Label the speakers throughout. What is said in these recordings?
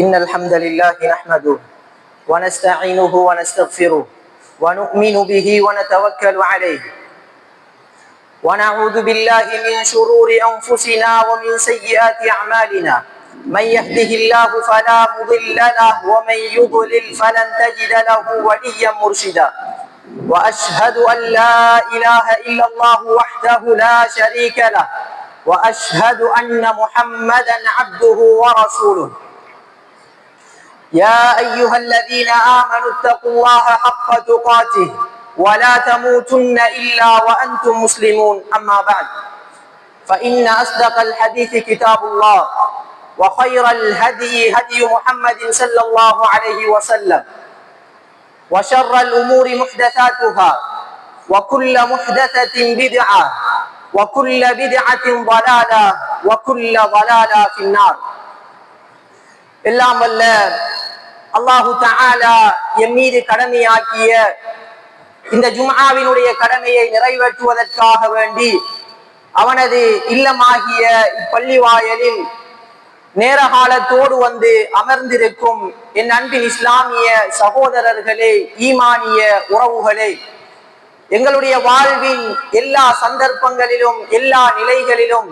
Speaker 1: إن الحمد لله نحمده ونستعينه ونستغفره ونؤمن به ونتوكل عليه. ونعوذ بالله من شرور أنفسنا ومن سيئات أعمالنا. من يهده الله فلا مضل له ومن يضلل فلن تجد له وليا مرشدا. وأشهد أن لا إله إلا الله وحده لا شريك له. وأشهد أن محمدا عبده ورسوله. يا أيها الذين آمنوا اتقوا الله حق تقاته ولا تموتن إلا وأنتم مسلمون. أما بعد فإن أصدق الحديث كتاب الله وخير الهدي هدي محمد صلى الله عليه وسلم وشر الأمور محدثاتها وكل محدثة بدعة وكل بدعة ضلالة وكل ضلالة في النار. எல்லாம் அல்ல அல்லாஹு தஆலா என் மீது கடமையாக்கிய இந்த ஜும்ஆவினுடைய கடமையை நிறைவேற்றுவதற்காக வேண்டி அவனது இல்லமாகிய இப்பள்ளி வாயலில் நேர காலத்தோடு வந்து அமர்ந்திருக்கும் என் அன்பின் இஸ்லாமிய சகோதரர்களே ஈமானிய உறவுகளே எங்களுடைய வாழ்வின் எல்லா சந்தர்ப்பங்களிலும் எல்லா நிலைகளிலும்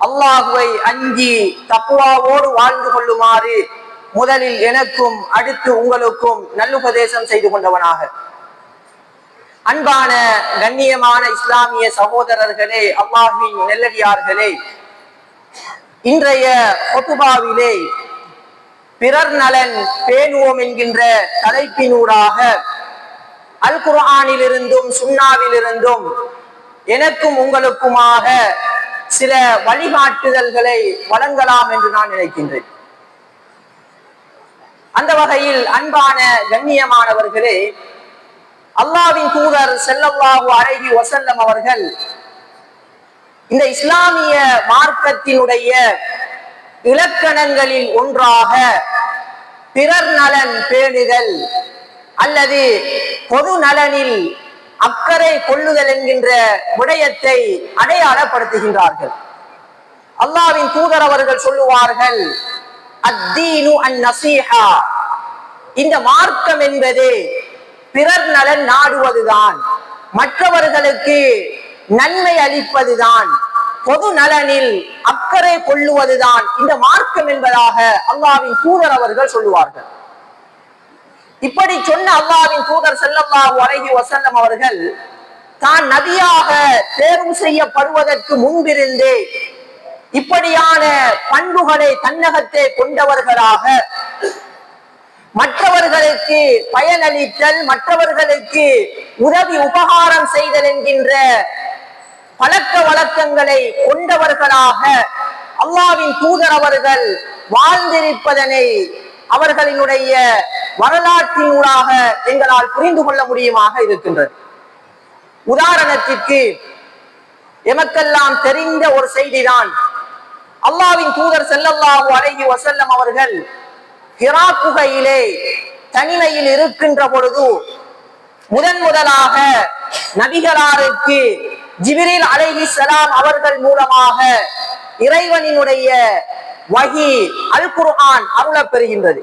Speaker 1: அல்லாஹுவை அஞ்சி தப்புவாவோடு வாழ்ந்து கொள்ளுமாறு முதலில் எனக்கும் அடுத்து உங்களுக்கும் நல்லுபதேசம் செய்து கொண்டவனாக. அன்பான கண்ணியமான இஸ்லாமிய சகோதரர்களே அல்லாஹின் நெல்லடியார்களே இன்றைய ஒத்துபாவிலே பிறர் நலன் பேணுவோம் என்கின்ற தலைப்பினூடாக அல் குர்ஆனிலிருந்தும் சுண்ணாவிலிருந்தும் எனக்கும் உங்களுக்குமாக சில வழிகாட்டுதல்களை வழங்கலாம் என்று நான் நினைக்கின்றேன். அந்த வகையில் அன்பான கண்ணியமானவர்களே அல்லாவின் தூதர் செல்லவாகு அழகி வசல்லம் அவர்கள் இந்த இஸ்லாமிய மார்க்கத்தினுடைய இலக்கணங்களில் ஒன்றாக பிறர் நலன் பேணுதல் அல்லது பொது நலனில் அக்கறை கொள்ளுதல் என்கின்ற விடயத்தை அடையாளப்படுத்துகின்றார்கள். அல்லாவின் தூதர் அவர்கள் சொல்லுவார்கள் அத்தீனு அன் நசீஹா. இந்த மார்க்கம் என்பது பிறர் நலன் நாடுவதுதான் மற்றவர்களுக்கு நன்மை அளிப்பதுதான் பொது நலனில் அக்கறை கொள்ளுவதுதான். இந்த மார்க்கம் என்பதாக அல்லாவின் தூதர் அவர்கள் சொல்லுவார்கள். இப்படி சொன்ன அல்லாவின் தூதர் செல்லல்லாஹு அலைஹி வசல்லம் அவர்கள் தான் நபியாக தேர்வு செய்யப்படுவதற்கு முன்பிருந்தே இப்படியான பண்புகளை தன்னகத்தை கொண்டவர்களாக மற்றவர்களுக்கு பயனளித்தல் மற்றவர்களுக்கு உதவி உபகாரம் செய்தல் என்கின்ற பழக்க வழக்கங்களை கொண்டவர்களாக அல்லாவின் தூதர் அவர்கள் வாழ்ந்திருப்பதனை அவர்களினுடைய வரலாற்றினூடாக எங்களால் புரிந்து கொள்ள முடியுமாக இருக்கின்றது. உதாரணத்திற்கு எமக்கெல்லாம் தெரிந்த ஒரு செய்திதான். அல்லாவின் தூதர் செல்லல்லாஹு அழகி வசல்லம் அவர்கள் ஹிரா குகையிலே தனிமையில் இருக்கின்ற பொழுது முதன் முதலாக நபிகளாருக்கு ஜிபிரில் அலைஹி சலாம் அவர்கள் மூலமாக இறைவனினுடைய வகி அல் குர்ஆன் அருளப் பெறுகின்றது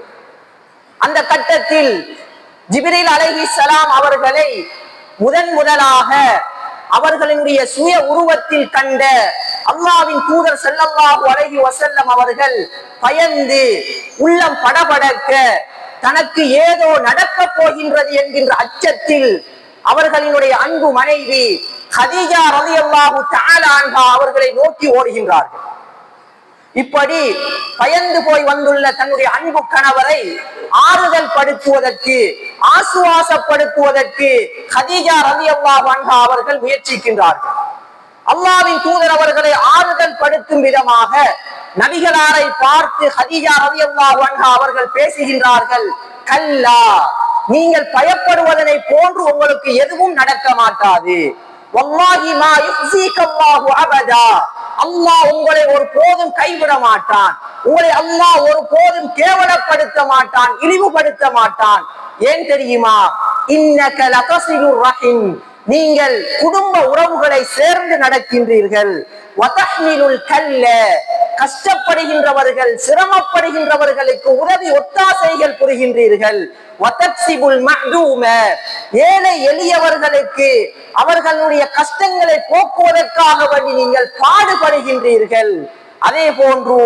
Speaker 1: அந்த கட்டத்தில் ஜிபிரில் அலஹி சலாம் அவர்களை முதன் முதலாக அவர்களினுடைய சுய உருவத்தில் கண்ட அல்லாவின் தூதர் செல்லல்லாஹு அழகி வசல்லம் அவர்கள் பயந்து உள்ளம் படபடக்க தனக்கு ஏதோ நடக்கப் போகின்றது என்கின்ற அச்சத்தில் அவர்களினுடைய அன்பு மனைவி ஹதீஜா ரலி அல்லாஹு அவர்களை நோக்கி ஓடுகின்றார்கள். இப்படி பயந்து போய் வந்துள்ள தன்னுடைய அன்பு கணவரை ஆறுதல் படுத்துவதற்கு ஆசுவாசப்படுத்துவதற்கு ஹதீஜா ரவி அன்ஹா அவர்கள் முயற்சிக்கின்றார்கள். அல்லாவின் தூதர் அவர்களை ஆறுதல் படுத்தும் விதமாக நபிகளாரை பார்த்து ஹதீஜா ரவி அன்ஹா அவர்கள் பேசுகின்றார்கள் கல்லா நீங்கள் பயப்படுவதனை போன்று உங்களுக்கு எதுவும் நடக்க மாட்டாது. அபதா. அல்லாஹ் உங்களை ஒரு போதும் கைவிட மாட்டான். உங்களை அல்லாஹ் ஒரு போதும் கேவலப்படுத்த மாட்டான் இழிவுபடுத்த மாட்டான். ஏன் தெரியுமா? இன்னக ரஹிம். நீங்கள் குடும்ப உறவுகளை சேர்ந்து நடக்கின்றீர்கள். வதஹ்மிலுல் கல்ல. கஷ்டப்படுகின்றவர்கள் சிரமப்படுகின்றவர்களுக்கு உதவி ஒத்தாசைகள் புரிகின்றீர்கள். ஏழை எளியவர்களுக்கு அவர்களுடைய கஷ்டங்களை போக்குவதற்காக வேண்டி நீங்கள் பாடுபடுகின்றீர்கள். அதே போன்று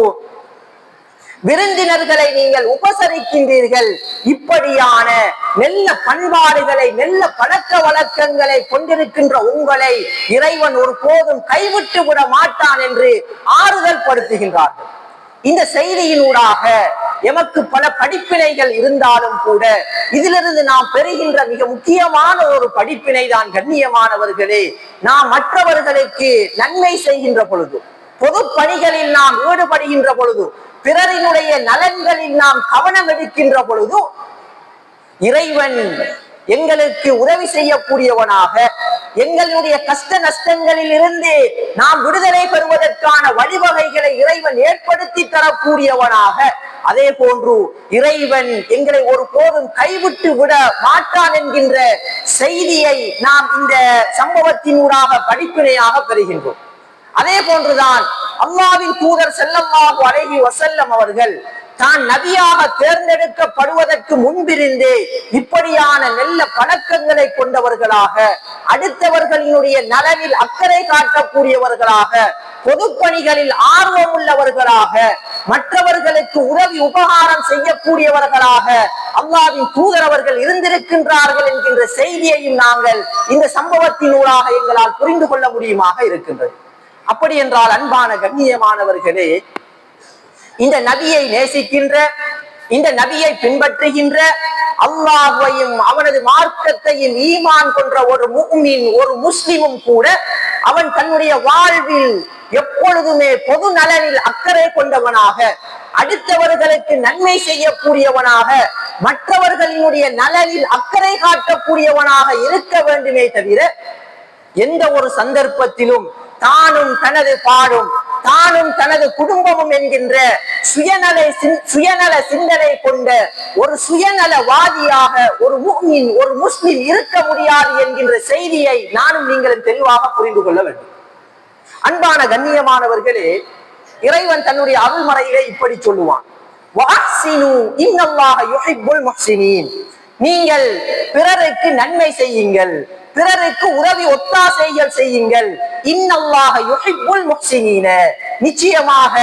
Speaker 1: விருந்தினர்களை நீங்கள் உபசரிக்கின்றீர்கள். இப்படியான நல்ல பண்பாடுகளை நல்ல பழக்க வழக்கங்களை கொண்டிருக்கின்ற உங்களை இறைவன் ஒரு போதும் கைவிட்டு விட மாட்டான் என்று ஆறுதல் படுத்துகின்றார்கள். இந்த செய்தியினூடாக எமக்கு பல படிப்பினைகள் இருந்தாலும் கூட இதிலிருந்து நாம் பெறுகின்ற மிக முக்கியமான ஒரு படிப்பினை தான் கண்ணியமானவர்களே நாம் மற்றவர்களுக்கு நன்மை செய்கின்ற பொழுது பொது பணிகளில் நாம் ஈடுபடுகின்ற பொழுது பிறரினுடைய நலன்களில் நாம் கவனம் எடுக்கின்ற பொழுது இறைவன் எங்களுக்கு உதவி செய்யக்கூடியவனாக எங்களுடைய கஷ்ட நஷ்டங்களில் இருந்து நாம் விடுதலை பெறுவதற்கான வழிவகைகளை இறைவன் ஏற்படுத்தி தரக்கூடியவனாக அதே போன்று இறைவன் எங்களை ஒரு போதும் கைவிட்டு விட மாட்டான் என்கின்ற செய்தியை நாம் இந்த சம்பவத்தினூடாக படிப்பினையாக பெறுகின்றோம். அதே போன்றுதான் அல்லாவின் தூதர் செல்லல்லாஹு அழகி வசல்லம் அவர்கள் தான் நபியாக தேர்ந்தெடுக்கப்படுவதற்கு முன்பிருந்தே இப்படியான நல்ல பழக்கங்களை கொண்டவர்களாக அடுத்தவர்களினுடைய நலனில் அக்கறை காட்டக்கூடியவர்களாக பொதுப்பணிகளில் ஆர்வம் உள்ளவர்களாக மற்றவர்களுக்கு உதவி உபகாரம் செய்யக்கூடியவர்களாக அல்லாவின் தூதர் அவர்கள் இருந்திருக்கின்றார்கள் என்கின்ற செய்தியையும் நாங்கள் இந்த சம்பவத்தினூடாக எங்களால் புரிந்து கொள்ள முடியுமாக இருக்கின்றது. அப்படி என்றால் அன்பான கண்ணியமானவர்களே இந்த நபியை நேசிக்கின்ற இந்த நபியை பின்பற்றுகின்ற அல்லாஹையும் அவனது மார்க்கத்தையும் ஈமான் கொன்ற ஒரு முக்மின் ஒரு முஸ்லிமும் கூட அவன் தன்னுடைய வாழ்வில் எப்பொழுதுமே பொது நலனில் அக்கறை கொண்டவனாக அடுத்தவர்களுக்கு நன்மை செய்யக்கூடியவனாக மற்றவர்களினுடைய நலனில் அக்கறை காட்டக்கூடியவனாக இருக்க வேண்டுமே தவிர எந்த ஒரு சந்தர்ப்பத்திலும் தானும் தனது பாடும் தானும் தனது குடும்பமும் என்கின்ற சுயநல சுயநல சிந்தனை கொண்ட ஒரு சுயநலவாதியாக ஒரு முக்மின் ஒரு முஸ்லிம் இருக்க முடியாது என்கின்ற செய்தியை நானும் நீங்களும் தெளிவாக புரிந்து கொள்ள வேண்டும். அன்பான கண்ணியமானவர்களே இறைவன் தன்னுடைய அருள்மறையிலே இப்படி சொல்லுவான். நீங்கள் பிறருக்கு நன்மை செய்யுங்கள். பிறருக்கு உதவி ஒத்தாசைகள் செய்யுங்கள். இன்னல்லாக யுஹிப்புல் முஹ்சினீன. நிச்சயமாக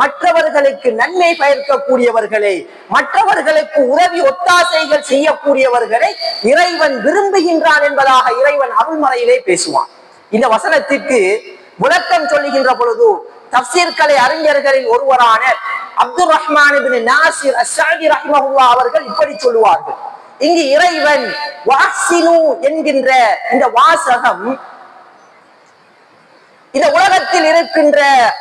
Speaker 1: மற்றவர்களுக்கு நன்மை பயர்க்கக்கூடியவர்களை மற்றவர்களுக்கு உதவி ஒத்தாசைகள் செய்யக்கூடியவர்களை இறைவன் விரும்புகின்றான் என்பதாக இறைவன் அருள்மறையிலே பேசுவான். இந்த வசனத்திற்கு விளக்கம் சொல்லுகின்ற பொழுது தப்சீர்கலை அறிஞர்களில் ஒருவரான அப்துல் ரஹ்மான் நாசிர் அசாதி ரஹ்மஹுல்லா அவர்கள் இப்படி சொல்லுவார்கள். இங்கு இறைவன் வாசினு என்கின்ற இந்த வாசகம் இந்த உலகத்தில் இருக்கின்ற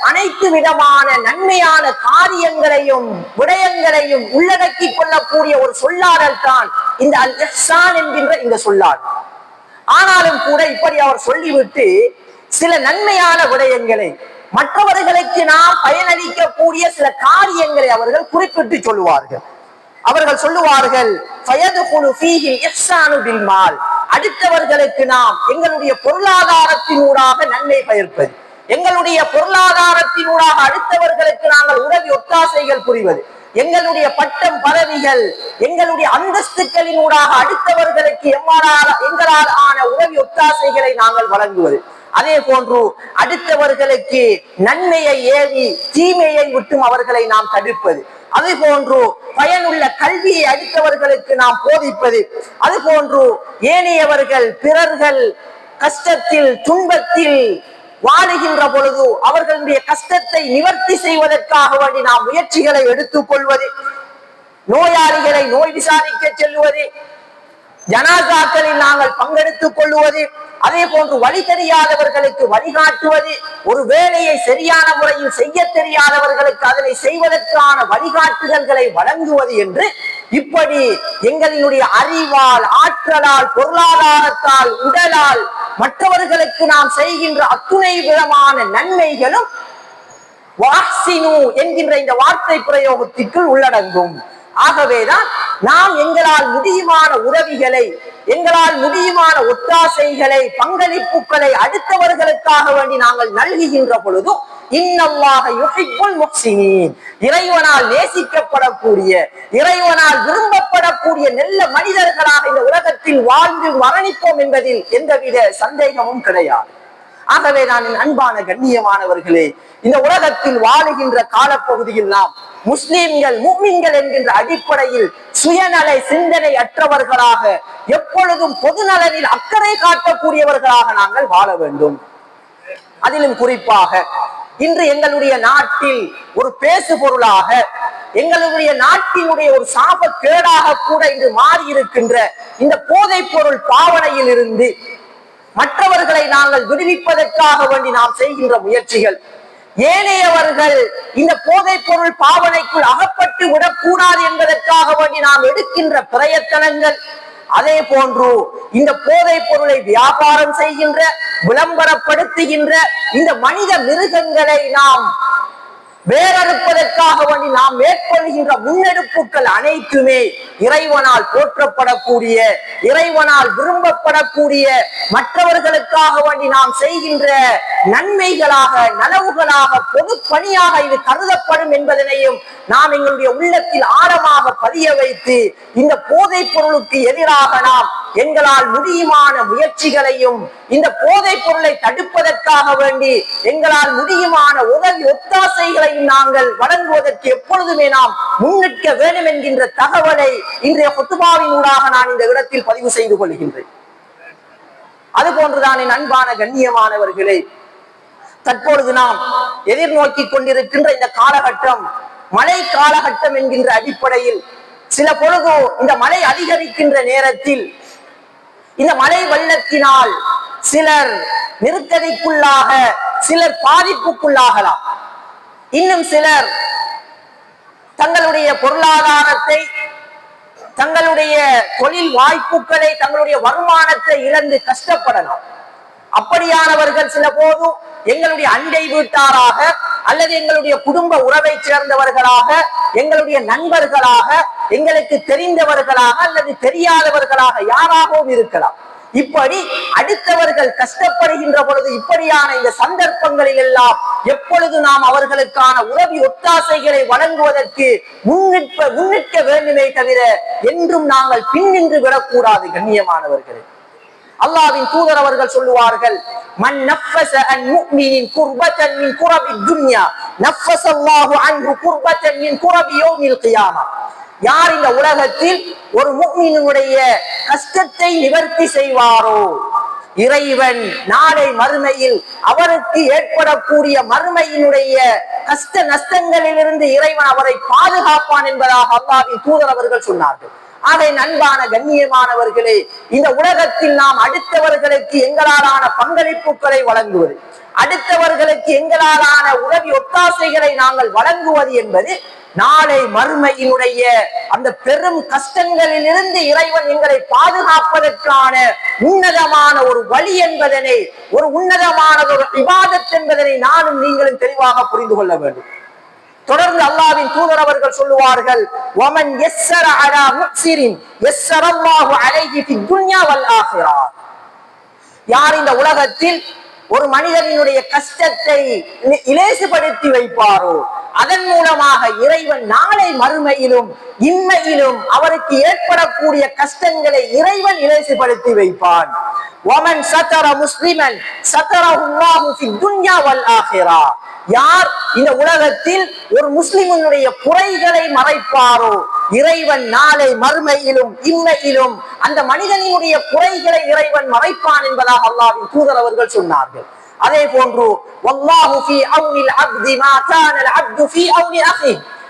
Speaker 1: அனைத்து விதமான நன்மையான காரியங்களையும் விடயங்களையும் உள்ளடக்கிக் கொள்ளக்கூடிய ஒரு சொல்லாடல் தான் இந்த அல் எஹ்சான் என்கின்ற இந்த சொல்லாடல். ஆனாலும் கூட இப்படி அவர் சொல்லிவிட்டு சில நன்மையான விடயங்களை மற்றவர்களுக்கு நாம் பயனளிக்கக்கூடிய சில காரியங்களை அவர்கள் குறிப்பிட்டு சொல்லுவார்கள். அவர்கள் சொல்லுவார்கள் அடுத்தவர்களுக்கு நாம் எங்களுடைய பொருளாதாரத்தினூடாக நன்மை பயிர்ப்பது எங்களுடைய பொருளாதாரத்தினூடாக அடுத்தவர்களுக்கு நாங்கள் உதவி ஒத்தாசைகள் புரிவது எங்களுடைய பட்டம் பதவிகள் எங்களுடைய அந்தஸ்துக்களினூடாக அடுத்தவர்களுக்கு எம்மாறால எங்களால் ஆன உதவி ஒத்தாசைகளை நாங்கள் வழங்குவது. அதே போன்று அடுத்தவர்களுக்கு நன்மையை ஏவி தீமையை விட்டும் அவர்களை நாம் தடுப்பது. அது போன்று பயனுள்ள கல்வியை அளித்தவர்களுக்கு நாம் போதிப்பது. அது போன்று ஏனையவர்கள் பிறர்கள் கஷ்டத்தில் துன்பத்தில் வாழுகின்ற பொழுது அவர்களுடைய கஷ்டத்தை நிவர்த்தி செய்வதற்காக வேண்டி நாம் முயற்சிகளை எடுத்துக் கொள்வது நோயாளிகளை நோய் விசாரிக்க செல்வது. ஜனாசாக்களில் நாங்கள் பங்கெடுத்துக் கொள்ளுவது அதே போன்று வழி தெரியாதவர்களுக்கு வழிகாட்டுவது ஒரு வேலையை சரியான முறையில் செய்ய தெரியாதவர்களுக்கு அதனை செய்வதற்கான வழிகாட்டுதல்களை வழங்குவது என்று இப்படி எங்களினுடைய அறிவால் ஆற்றலால் பொருளாதாரத்தால் உடலால் மற்றவர்களுக்கு நாம் செய்கின்ற அத்துணை விதமான நன்மைகளும் வாசினு என்கின்ற இந்த வார்த்தை பிரயோகத்திற்குள் உள்ளடங்கும். ஆகவேதான் நாம் எங்களால் முடியுமான உதவிகளை எங்களால் முடியுமான ஒத்தாசைகளை பங்களிப்புகளை அடுத்தவர்களுக்காக வேண்டி நாங்கள் நல்குகின்ற பொழுதும் இன்னல்லாக யுஹிப்புல் முக்சினின் இறைவனால் நேசிக்கப்படக்கூடிய இறைவனால் விரும்பப்படக்கூடிய நல்ல மனிதர்களாக இந்த உலகத்தில் வாழ்ந்து மரணிப்போம் என்பதில் எந்தவித சந்தேகமும் கிடையாது. ஆகவே நான் என் அன்பான கண்ணியமானவர்களே இந்த உலகத்தில் வாழுகின்ற காலப்பகுதியில் நாம் முஸ்லிம்கள் முக்மின்கள் என்கின்ற அடிப்படையில் சுயநலை சிந்தனை அற்றவர்களாக எப்பொழுதும் பொதுநலனில் அக்கறை காட்டக்கூடியவர்களாக நாங்கள் வாழ வேண்டும். அதிலும் குறிப்பாக இன்று எங்களுடைய நாட்டில் ஒரு பேசு பொருளாக எங்களுடைய நாட்டினுடைய ஒரு சாப கேடாக கூட இன்று மாறி இருக்கின்ற இந்த போதைப் பொருள் பாவனையில் இருந்து மற்றவர்களை நாங்கள் விடுவிப்பதற்காக வேண்டி நாம் செய்கின்ற முயற்சிகள் ஏனையவர்கள் இந்த போதைப் பொருள் பாவனைக்குள் அகப்பட்டு விடக்கூடாது என்பதற்காக வேண்டி நாம் எடுக்கின்ற பிரயத்தனங்கள். அதே போன்று இந்த போதைப் பொருளை வியாபாரம் செய்கின்ற விளம்பரப்படுத்துகின்ற இந்த மனித மிருகங்களை நாம் வேறறுப்பதற்காக வேண்டி நாம் மேற்கொள்கின்ற முன்னெடுப்புகள் அனைத்துமே இறைவனால் போற்றப்படக்கூடிய இறைவனால் விரும்பப்படக்கூடிய மற்றவர்களுக்காக வேண்டி நாம் செய்கின்ற நன்மைகளாக நலவுகளாக பொது பணியாக இது கருதப்படும் என்பதனையும் நாம் எங்களுடைய உள்ளத்தில் ஆழமாக பதிய வைத்து இந்த போதைப் பொருளுக்கு எதிராக நாம் எங்களால் முடியுமான முயற்சிகளையும் இந்த போதைப் பொருளை தடுப்பதற்காக வேண்டி எங்களால் முடியுமான உதவி ஒத்தாசைகளையும் நாங்கள் வழங்குவதற்கு எப்பொழுதுமே நாம் முன்னிற்க வேண்டும் என்கின்ற தகவலை இன்றைய கொத்துபாவின் ஊடாக நான் இந்த இடத்தில் பதிவு செய்து கொள்கின்றேன். அது போன்றுதான் என் அன்பான கண்ணியமானவர்களே தற்பொழுது நாம் எதிர்நோக்கி கொண்டிருக்கின்ற இந்த காலகட்டம் மழை காலகட்டம் என்கின்ற அடிப்படையில் சில பொழுது இந்த மழை அதிகரிக்கின்ற நேரத்தில் இந்த மழை வெள்ளத்தினால் சிலர் நெருக்கடிக்குள்ளாக சிலர் பாதிப்புக்குள்ளாகலாம். இன்னும் சிலர் தங்களுடைய பொருளாதாரத்தை தங்களுடைய தொழில் வாய்ப்புகளை தங்களுடைய வருமானத்தை இழந்து கஷ்டப்படலாம். அப்படியானவர்கள் சில போதும் எங்களுடைய அண்டை வீட்டாராக அல்லது எங்களுடைய குடும்ப உறவை சேர்ந்தவர்களாக எங்களுடைய நண்பர்களாக எங்களுக்கு தெரிந்தவர்களாக அல்லது தெரியாதவர்களாக யாராகவும் இருக்கலாம். இப்படி அடுத்தவர்கள் கஷ்டப்படுகின்ற பொழுது இப்படியான இந்த சந்தர்ப்பங்களில் எல்லாம் எப்பொழுது நாம் அவர்களுக்கான உதவி ஒத்தாசைகளை வழங்குவதற்கு முன்னிற்ப முன்னிற்க வேண்டுமே தவிர என்றும் நாங்கள் பின்னின்று விடக்கூடாது கண்ணியமானவர்களே. அல்லாவின் தூதர் அவர்கள் சொல்லுவார்கள் மன் நஃபஸ அன் முஃமினின் குர்பத்தன் மின் குரபி துன்யா நஃபஸ அல்லாஹு அன்ஹு குர்பத்தன் மின் குரபி யௌமில் கியாமா. யார் இந்த உலகத்தில் ஒரு முஃமினுடைய கஷ்டத்தை நிவர்த்தி செய்வாரோ? இறைவன் நாளை மறுமையில் அவருக்கு ஏற்படக்கூடிய மறுமையினுடைய கஷ்ட நஷ்டங்களிலிருந்து இறைவன் அவரை பாதுகாப்பான் என்பதாக அல்லாவின் தூதர் அவர்கள் சொன்னார்கள். அதை நண்பான கண்ணியமானவர்களே இந்த உலகத்தில் நாம் அடுத்தவர்களுக்கு எங்களாலான பங்களிப்புகளை வழங்குவது அடுத்தவர்களுக்கு எங்களாலான உதவி ஒத்தாசைகளை நாங்கள் வழங்குவது என்பது நாளை மறுமையினுடைய அந்த பெரும் கஷ்டங்களில் இருந்து இறைவன் எங்களை பாதுகாப்பதற்கான உன்னதமான ஒரு வழி என்பதனை ஒரு உன்னதமான ஒரு விவாதத் என்பதனை நானும் நீங்களும் தெளிவாக புரிந்து கொள்ள வேண்டும். தொடர்ந்து அல்லாவின் தூதர் அவர்கள் சொல்லுவார்கள் வமன் எஸ்ஸர அலா முக்ஸிரின் எஸ்ஸரல்லாஹு அலைஹி ஃபி துன்யா வல் ஆখিরা யார் இந்த உலகத்தில் ஒரு மனிதனுடைய கஷ்டத்தை இலேசுபடுத்தி வைப்பாரோ? அதன் மூலமாக இறைவன் நாளை மறுமையிலும் இன்மையிலும் அவருக்கு ஏற்படக்கூடிய கஷ்டங்களை இறைவன் இலேசுபடுத்தி வைப்பான். ஒமன் சத்தர முஸ்லிமன் சத்தர உல்லாஹு துன்யா வல் யார் இந்த உலகத்தில் ஒரு முஸ்லிமனுடைய குறைகளை மறைப்பாரோ? இறைவன் நாளை மறுமையிலும் இன்மையிலும் அந்த மனிதனினுடைய குறைகளை இறைவன் மறைப்பான் என்பதாக அல்லாவின் தூதர் அவர்கள் சொன்னார்கள். அதே போன்று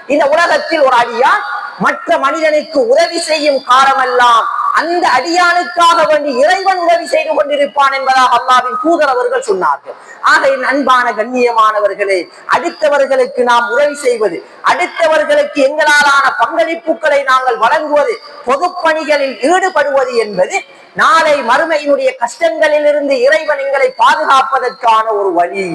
Speaker 1: இந்த உலகத்தில் ஒரு அடியான் மற்ற மனிதனுக்கு உதவி செய்யும் காலமெல்லாம் அந்த அடியானுக்காக வேண்டி இறைவன் உதவி செய்து கொண்டிருப்பான் என்பதாக அல்லாவின் தூதர் அவர்கள் சொன்னார்கள். ஆக என் அன்பான கண்ணியமானவர்களே அடுத்தவர்களுக்கு நாம் உதவி செய்வது அடுத்தவர்களுக்கு எங்களாலான பங்களிப்புகளை நாங்கள் வழங்குவது பொதுப்பணிகளில் ஈடுபடுவது என்பது நாளை மறுமையினுடைய கஷ்டங்களிலிருந்து இறைவன் எங்களை பாதுகாப்பதற்கான ஒரு வழி.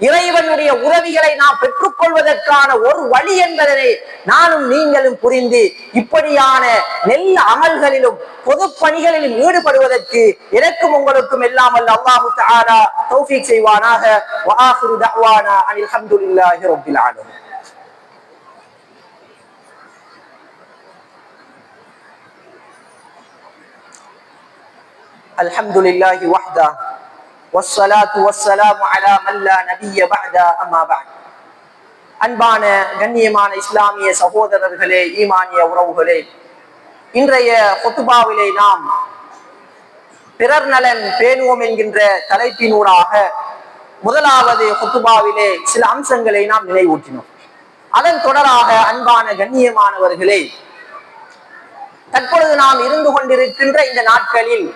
Speaker 1: இறைவனுடைய உதவிகளை நாம் பெற்றுக்கொள்வதற்கான ஒரு வழி என்பதனை நானும் நீங்களும் புரிந்து இப்படியான நெல் அமல்களிலும் பொது பணிகளிலும் ஈடுபடுவதற்கு எனக்கும் உங்களுக்கும் எல்லாம் அல்ல அல்லாஹு தஆலா தௌஃபீக் செய்வானாக வஆஹிரு தஅவானா அனில் ஹம்துலில்லாஹி ரப்பில் ஆலமீன் الحمد لله وحده والصلاة والسلام على من لا نبي بعد أما بعد அன்பான கண்ணியமான இஸ்லாமிய சகோதரர்களே ஈமானிய உறவுகளே இன்றைய கொத்துபாவிலே நாம் பிறர் நலன் பேணுவோம் என்கின்ற தலைப்பினூடாக முதலாவது கொத்துபாவிலே சில அம்சங்களை நாம் நினைவூட்டினோம் அதன் தொடராக அன்பான கண்ணியமானவர்களே தற்பொழுது நாம் இருந்து கொண்டிருக்கின்ற இந்த நாட்களில்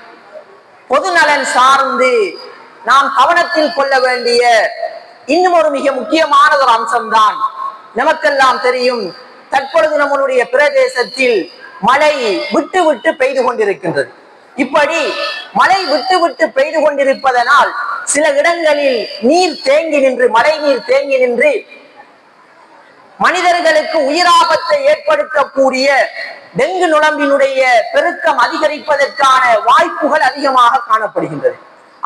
Speaker 1: பொது நலன் சார்ந்து நாம் கவனத்தில் கொள்ள வேண்டிய இன்னும் ஒரு மிக முக்கியமான ஒரு அம்சம்தான். நமக்கெல்லாம் தெரியும் தற்பொழுது நம்மளுடைய பிரதேசத்தில் மழை விட்டு விட்டு பெய்து கொண்டிருக்கின்றது. இப்படி மழை விட்டு விட்டு பெய்து கொண்டிருப்பதனால் சில இடங்களில் நீர் தேங்கி நின்று மழை நீர் தேங்கி நின்று மனிதர்களுக்கு உயிராபத்தை ஏற்படுத்தக்கூடிய டெங்கு நுழம்பினுடைய பெருக்கம் அதிகரிப்பதற்கான வாய்ப்புகள் அதிகமாக காணப்படுகின்றது.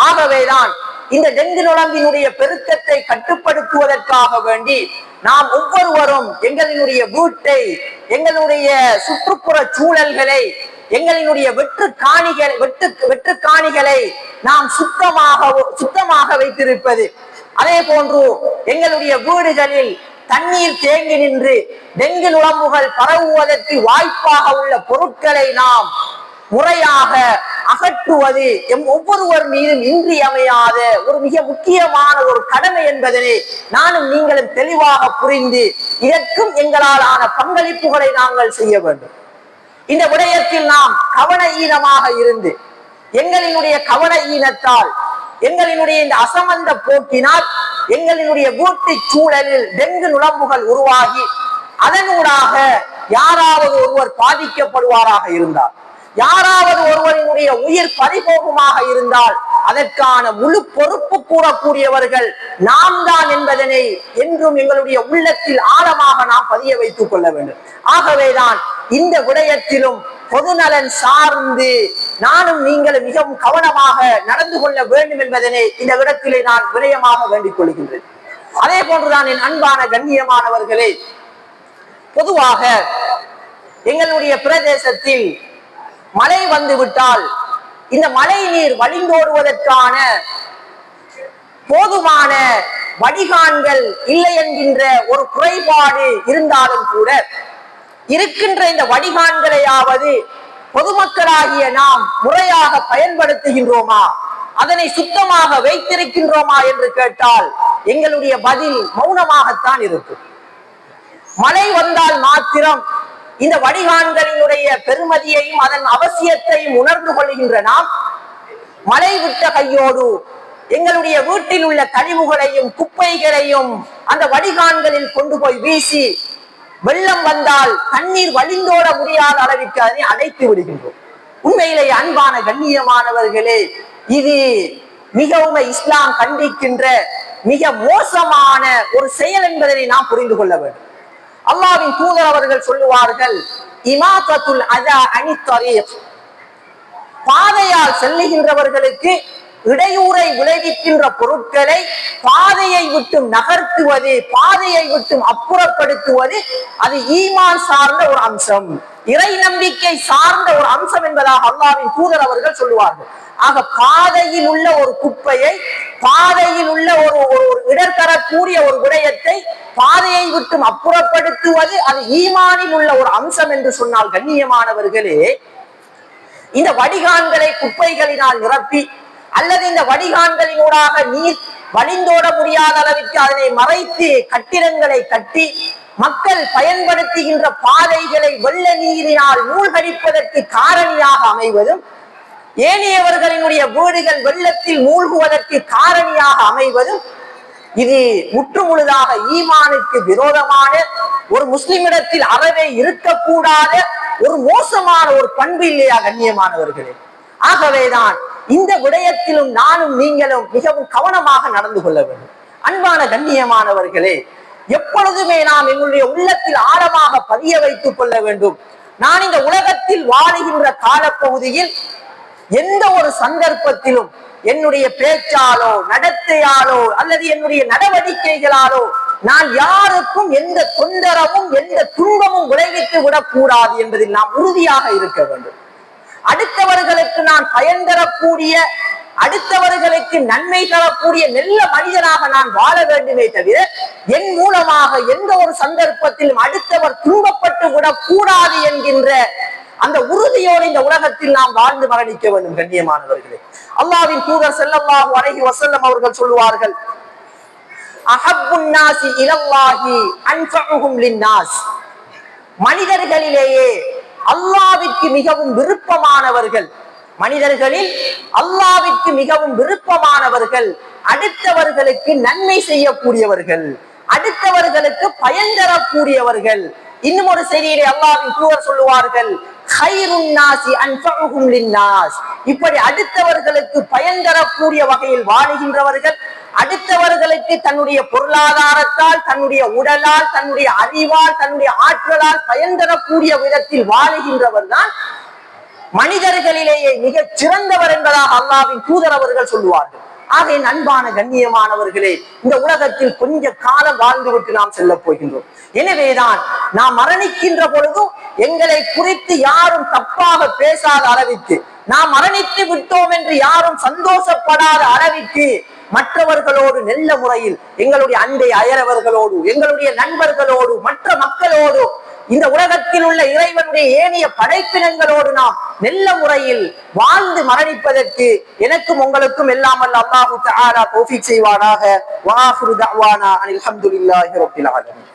Speaker 1: ஆகவேதான் இந்த டெங்கு நுழம்பினுடைய பெருக்கத்தை கட்டுப்படுத்துவதற்காக வேண்டி நாம் ஒவ்வொருவரும் எங்களினுடைய வீட்டை எங்களுடைய சுற்றுப்புற சூழல்களை எங்களினுடைய வெற்று காணிகள் வெற்று வெற்று காணிகளை நாம் சுத்தமாக சுத்தமாக வைத்திருப்பது. அதே போன்று எங்களுடைய வீடுகளில் தண்ணீர் தேங்கி நின்று டெங்கு நுழம்புகள் பரவுவதற்கு வாய்ப்பாக உள்ள பொருட்களை நாம் முறையாக அகற்றுவது எம் ஒவ்வொருவர் மீதும் இன்றியமையாத ஒரு மிக முக்கியமான ஒரு கடமை என்பதனை நானும் நீங்களும் தெளிவாக புரிந்து இதற்கும் ஆன பங்களிப்புகளை நாங்கள் செய்ய வேண்டும். இந்த விடயத்தில் நாம் கவன ஈனமாக இருந்து எங்களினுடைய கவன ஈனத்தால் எங்களினுடைய இந்த அசமந்த போக்கினால் எங்களினுடைய வீட்டு சூழலில் டெங்கு நுழம்புகள் உருவாகி அதனூடாக யாராவது ஒருவர் பாதிக்கப்படுவாராக இருந்தார் யாராவது ஒருவரினுடைய உயிர் பறிபோகுமாக இருந்தால் அதற்கான முழு பொறுப்பு கூறக்கூடியவர்கள் நாம் தான் என்பதனை என்றும் எங்களுடைய உள்ளத்தில் ஆழமாக நாம் பதிய வைத்துக் கொள்ள வேண்டும். ஆகவேதான் இந்த விடயத்திலும் பொதுநலன் சார்ந்து நானும் நீங்களும் மிகவும் கவனமாக நடந்து கொள்ள வேண்டும் என்பதனை இந்த இடத்திலே நான் விரயமாக வேண்டிக் கொள்கின்றேன். அதே போன்றுதான் என் அன்பான கண்ணியமானவர்களே பொதுவாக எங்களுடைய பிரதேசத்தில் மழை வந்து விட்டால் இந்த மழை நீர் வழிந்தோடுவதற்கான போதுமான வடிகான்கள் இல்லை என்கின்ற ஒரு குறைபாடு இருந்தாலும் கூட இருக்கின்ற இந்த வடிகான்களையாவது பொதுமக்களாகிய நாம் முறையாக பயன்படுத்துகின்றோமா? அதனை சுத்தமாக வைத்திருக்கின்றோமா என்று கேட்டால் எங்களுடைய பதில் மௌனமாகத்தான் இருக்கும். மழை வந்தால் மாத்திரம் இந்த வடிகான்களினுடைய பெருமதியையும் அதன் அவசியத்தையும் உணர்ந்து கொள்கின்ற நாம் மழை விட்ட கையோடு எங்களுடைய வீட்டில் உள்ள கழிவுகளையும் குப்பைகளையும் அந்த வடிகான்களில் கொண்டு போய் வீசி வெள்ளம் வந்தால் தண்ணீர் வழிந்தோட முடியாத அளவிற்கு அதை அடைத்து விடுகின்றோம். உண்மையிலே அன்பான கண்ணியமானவர்களே இது மிகவும் இஸ்லாம் கண்டிக்கின்ற மிக மோசமான ஒரு செயல் என்பதனை நாம் புரிந்து கொள்ள வேண்டும். அல்லாவின் தூதர் அவர்கள் சொல்லுவார்கள் இமாத்தத்துல் அதா அணி பாதையால் செல்லுகின்றவர்களுக்கு இடையூறை விளைவிக்கின்ற பொருட்களை பாதையை விட்டு நகர்த்துவது பாதையை விட்டு அப்புறப்படுத்துவது அது ஈமான் சார்ந்த ஒரு அம்சம். இறை நம்பிக்கை சார்ந்த ஒரு அம்சம் என்பதாக அல்லாவின் தூதர் அவர்கள் சொல்லுவார்கள். ஆக பாதையில் உள்ள ஒரு குப்பையை பாதையில் உள்ள ஒரு ஒரு ஒரு ஒரு விடயத்தை பாதையை விட்டு அப்புறப்படுத்துவது அது ஈமானில் உள்ள ஒரு அம்சம் என்று சொன்னால் கண்ணியமானவர்களே இந்த வடிகான்களை குப்பைகளினால் நிரப்பி அல்லது இந்த வடிகான்களினூடாக நீர் வழிந்தோட முடியாத அளவிற்கு அதனை மறைத்து கட்டிடங்களை கட்டி மக்கள் பயன்படுத்துகின்ற பாதைகளை வெள்ள நீரினால் மூழ்கடிப்பதற்கு காரணியாக அமைவதும் ஏனையவர்களினுடைய வீடுகள் வெள்ளத்தில் மூழ்குவதற்கு காரணியாக அமைவதும் இது முற்று முழுதாக ஈமானுக்கு விரோதமான ஒரு முஸ்லிமிடத்தில் அறவே இருக்கக்கூடாத ஒரு மோசமான ஒரு பண்பு இல்லையா கண்ணியமானவர்களே? ஆகவேதான் இந்த விடயத்திலும் நானும் நீங்களும் மிகவும் கவனமாக நடந்து கொள்ள வேண்டும். அன்பான கண்ணியமானவர்களே எப்பொழுதுமே நாம் எங்களுடைய உள்ளத்தில் ஆழமாக பதிய வைத்துக் கொள்ள வேண்டும். நான் இந்த உலகத்தில் வாழுகின்ற காலப்பகுதியில் எந்த ஒரு சந்தர்ப்பத்திலும் என்னுடைய பேச்சாலோ நடத்தையாலோ அல்லது என்னுடைய நடவடிக்கைகளாலோ நான் யாருக்கும் எந்த தொந்தரவும் எந்த துன்பமும் விளைவித்து விடக்கூடாது என்பதில் நாம் உறுதியாக இருக்க வேண்டும். அடுத்தவர்களுக்கு நான் பயன் தரக்கூடிய அடுத்தவர்களுக்கு நன்மை தரக்கூடிய நல்ல மனிதனாக நான் வாழ வேண்டுமே தவிர என் மூலமாக எந்த ஒரு சந்தர்ப்பத்திலும் அடுத்தவர் துன்பப்பட்டு விடக்கூடாது என்கின்ற அந்த உறுதியோடு இந்த உலகத்தில் நாம் வாழ்ந்து மரணிக்க வேண்டும் கண்ணியமானவர்களே. அல்லாவின் தூதர் செல்லம்மா அழகி வசல்லம் அவர்கள் சொல்லுவார்கள் அஹப்புன் நாசி இலல்லாஹி லின்னாஸ் மனிதர்களிலேயே அல்லாவிற்கு மிகவும் விருப்பமானவர்கள். மனிதர்களில் அல்லாவிற்கு மிகவும் விருப்பமானவர்கள். அடுத்தவர்களுக்கு நன்மை செய்யக்கூடியவர்கள். அடுத்தவர்களுக்கு பயன் தரக்கூடியவர்கள். இன்னும் ஒரு செய்தியிலே அல்லாவின் கூற சொல்லுவார்கள் இப்படி அடுத்தவர்களுக்கு பயன் தரக்கூடிய வகையில் வாழுகின்றவர்கள் அடுத்தவர்களுக்கு தன்னுடைய பொருளாதாரத்தால் தன்னுடைய உடலால் தன்னுடைய அறிவால் தன்னுடைய ஆற்றலால் பயன் தரக்கூடிய விதத்தில் வாழுகின்றவர் தான் மனிதர்களிலேயே மிக சிறந்தவர் என்பதாக அல்லாவின் தூதர் அவர்கள் சொல்லுவார்கள். ஆக அன்பான கண்ணியமானவர்களே இந்த உலகத்தில் கொஞ்ச காலம் வாழ்ந்துவிட்டு நாம் செல்ல போகின்றோம். எனவேதான் நாம் மரணிக்கின்ற பொழுதும் எங்களை குறித்து யாரும் தப்பாக பேசாத அளவிற்கு நாம் மரணித்து விட்டோம் என்று யாரும் சந்தோஷப்படாத அளவிற்கு மற்றவர்களோடு நல்ல முறையில் எங்களுடைய அண்டை அயரவர்களோடு எங்களுடைய நண்பர்களோடு மற்ற மக்களோடு இந்த உலகத்தில் உள்ள இறைவனுடைய ஏனைய படைப்பினங்களோடு நாம் நல்ல முறையில் வாழ்ந்து மரணிப்பதற்கு எனக்கும் உங்களுக்கும் எல்லாம் அல்ல அல்லாஹு தஆலா தௌஃபீக் செய்வானாக. வாஹிரு தஅவானா அனில் ரப்பில் ஆலமீன்.